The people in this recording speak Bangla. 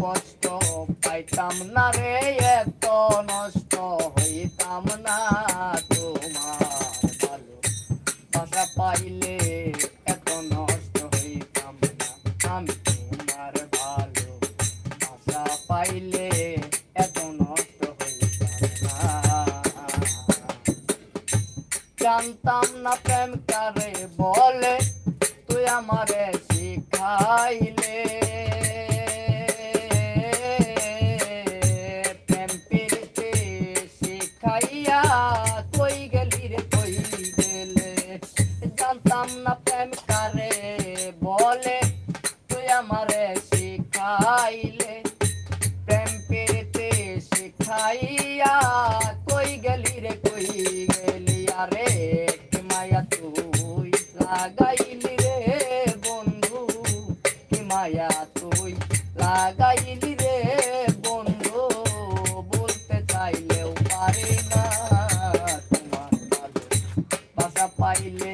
কষ্ট পাইতাম না রে, এত নষ্ট হইতাম না তোমার ভালো। বাসা পাইলে এত নষ্ট হইতাম না, আমি তোমার ভালো। বাসা পাইলে এত নষ্ট হইতাম না। জানতাম না প্রেম কারে বলে, তুই আমারে শিখাইলে। জানতাম না প্রেম কারে বলে, তুই আমারে শিখাইলে। প্রেম পেতে শিখাইয়া কই গেলি রে, কই গেলি? আরে মায়া তুই লাগাইলি রে বন্ধু। কি মায়া তুই লাগাইলি রে বন্ধু। বলতে চাইলেও পারি না তোমার পাইলে